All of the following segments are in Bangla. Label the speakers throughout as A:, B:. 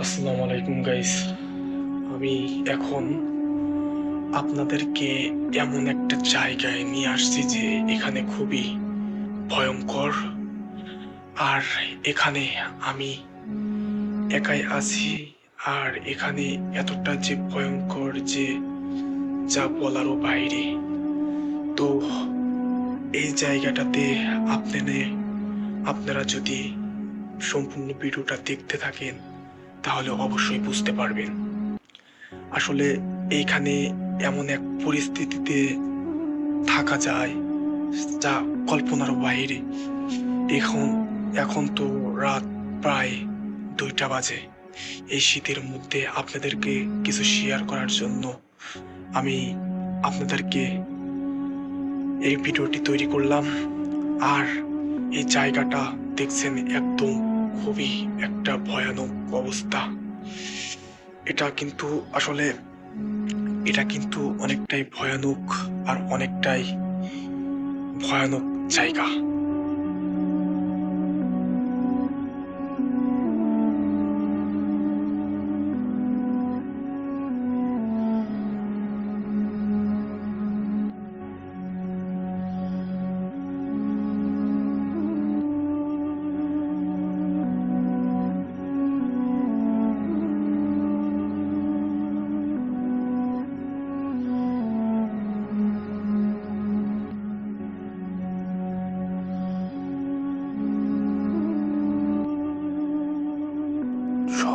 A: আসসালামু আলাইকুম গাইস আমি এখন আপনাদেরকে এমন একটা জায়গায় নিয়ে আসছি যে এখানে খুবই ভয়ঙ্কর। আর এখানে আমি একাই আছি, আর এখানে এতটা যে ভয়ঙ্কর যে যা বলারও বাইরে। তো এই জায়গাটাতে আপনারা আপনারা যদি সম্পূর্ণ ভিডিওটা দেখতে থাকেন তাহলে অবশ্যই বুঝতে পারবেন। আসলে এইখানে এমন এক পরিস্থিতিতে থাকা যায় যা কল্পনার বাইরে। এখন এখন তো রাত প্রায় দুইটা বাজে। এই শীতের মধ্যে আপনাদেরকে কিছু শেয়ার করার জন্য আমি আপনাদেরকে এই ভিডিওটি তৈরি করলাম। আর এই জায়গাটা দেখছেন একদম খুবই একটা ভয়ানক অবস্থা। এটা কিন্তু আসলে, এটা কিন্তু অনেকটাই ভয়ানক আর অনেকটাই ভয়ানক জায়গা।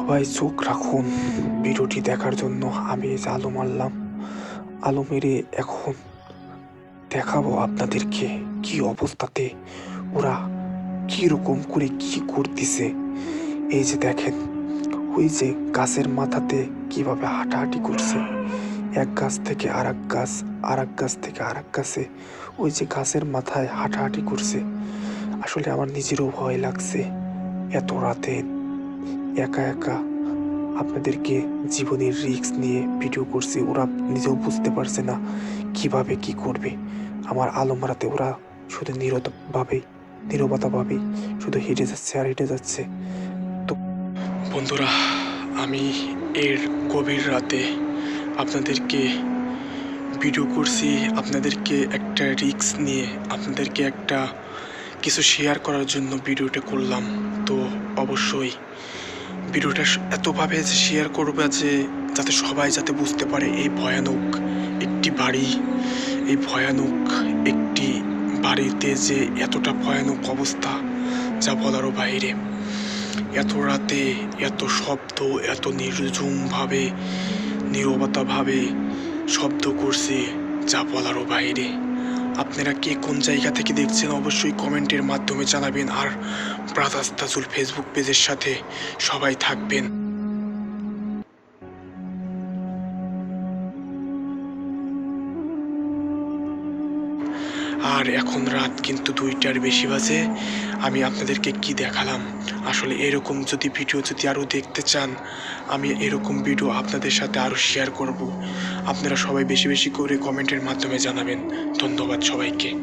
A: সবাই চোখ রাখুন। ভিডিওটি দেখার জন্য আমি আলো মারলাম আলো মেরে এখন দেখাবো আপনাদেরকে কি অবস্থাতে ওরা কি রকম করে কি করতেছে। এই যে দেখেন, ওই যে গাছের মাথাতে কীভাবে হাঁটাহাঁটি করছে। এক গাছ থেকে আর এক গাছ আর এক গাছ থেকে আর এক গাছে ওই যে গাছের মাথায় হাঁটাহাঁটি করছে। আসলে আমার নিজেরও ভয় লাগছে। এত রাতে একা একা আপনাদেরকে জীবনের রিস্ক নিয়ে ভিডিও করছি, ওরা নিজেও বুঝতে পারছে না কীভাবে কি করবে। আমার আলো মারাতে ওরা শুধু নীরবভাবেই নীরবতাভাবেই শুধু হেঁটে যাচ্ছে আর হেঁটে যাচ্ছে। তো বন্ধুরা, আমি এর গভীর রাতে আপনাদেরকে ভিডিও করছি, আপনাদেরকে একটা রিস্ক নিয়ে, আপনাদেরকে একটা কিছু শেয়ার করার জন্য ভিডিওটা করলাম। তো অবশ্যই ভিডিওটা এতভাবে শেয়ার করবে যে যাতে সবাই যাতে বুঝতে পারে এই ভয়ানক একটি বাড়ি, এই ভয়ানক একটি বাড়িতে যে এতটা ভয়ানক অবস্থা, যা বলারও বাইরে এত রাতে এত শব্দ, এত নির্জুমভাবে নীরবতাভাবে শব্দ করছে, যা বলারও বাইরে আপনারা কে কোন জায়গা থেকে দেখছেন অবশ্যই কমেন্টের মাধ্যমে জানাবেন। আর ব্রাদার্স তাজুল ফেসবুক পেজের সাথে সবাই থাকবেন। আর এখন রাত কিন্তু দুইটার বেশি বাজে। আমি আপনাদেরকে কি দেখালাম? আসলে এরকম যদি ভিডিও যদি আরও দেখতে চান, আমি এরকম ভিডিও আপনাদের সাথে আরও শেয়ার করব। আপনারা সবাই বেশি বেশি করে কমেন্টের মাধ্যমে জানাবেন। ধন্যবাদ সবাইকে।